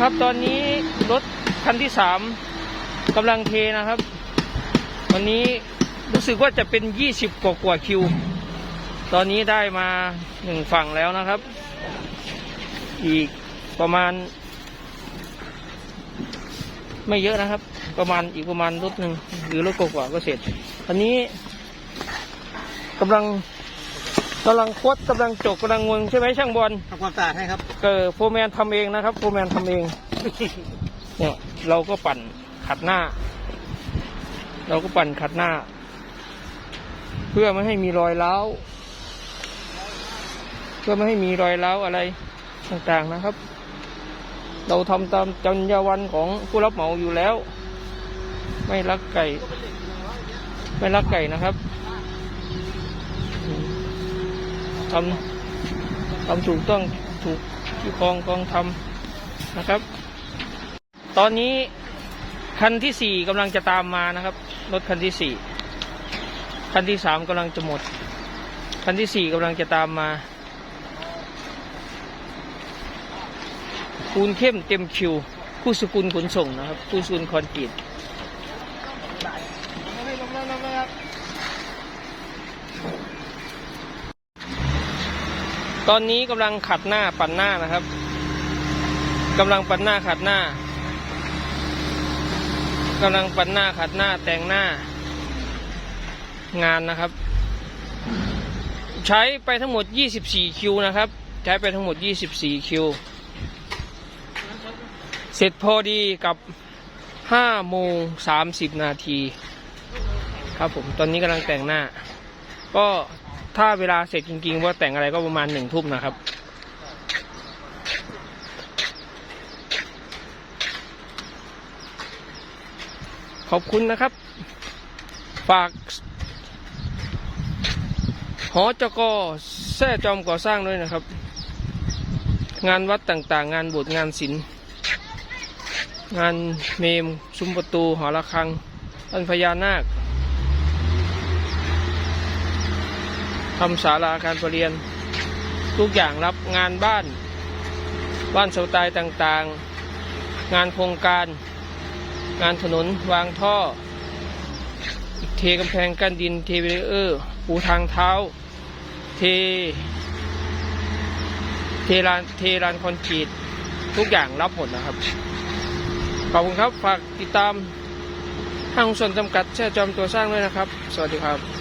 นะครับ ตอนนี้รถคันที่สามกำลังเทนะครับ วันนี้รู้สึกว่าจะเป็นยี่สิบกว่ากว่าคิว ตอนนี้ได้มาหนึ่งฝั่งแล้วนะครับ อีกประมาณ ไม่เยอะนะครับ ประมาณอีกประมาณรถหนึ่งหรือรถกว่าก็เสร็จอันนี้กำลัง กำลังคดกำลังจกกำลังงวงใช่ไหมช่างบอลทำความสะอาดให้ครับเกิดโฟร์แมนทำเองนะครับโฟร์แมนทำเอง เนี่ยเราก็ปั่นขัดหน้า เราก็ปั่นขัดหน้า เพื่อไม่ให้มีรอยร้าวเพื่อไม่ให้มีรอยร้าวอะไรต่างๆนะครับ เราทำตามจรรยาวันของผู้รับเหมาอยู่แล้ว ไม่รักไก่ ไม่รักไก่นะครับ ทำทำถูกต้องถูกที่กองกองทำนะครับ ตอนนี้คันที่สี่กำลังจะตามมานะครับ รถคันที่สี่คันที่สามกำลังจะหมด คันที่สี่กำลังจะตามมาคูณเข้มเต็มคิวคู่สกุลขนส่งนะครับคู่สกุลคอนกรีต ตอนนี้กำลังขัดหน้าปั่นหน้านะครับกำลังปั่นหน้าขัดหน้ากำลังปั่นหน้าขัดหน้าแต่งหน้างานนะครับ ใช้ไปทั้งหมด 24 คิวนะครับ ใช้ไปทั้งหมด 24 คิว เสร็จพอดีกับ5โมง30 นาที ครับผมตอนนี้กำลังแต่งหน้า ก็ ถ้าเวลาเสร็จจริงๆ ว่าแต่งอะไรก็ประมาณหนึ่งทุ่มนะครับ ขอบคุณนะครับ ฝากหอจกแท่จอมก่อสร้างด้วยนะครับ งานวัดต่างๆ งานโบสถ์งานศิลป์งานเมมซุ้มประตูหอระฆังต้นพญานาค ทำศาลาการประเรียน ทุกอย่างรับงานบ้าน บ้านสาตายต่างๆ งานโครงการ งานถนนวางท่อ เทกำแพงกั้นดินเทเบรีเออร์ปูทางเท้า เท เทลานเทลานคอนกรีตทุกอย่างรับหมดนะครับ ขอบคุณครับ ฝากติดตามห้างส่วนจำกัดแช่จอมตัวสร้างด้วยนะครับ สวัสดีครับ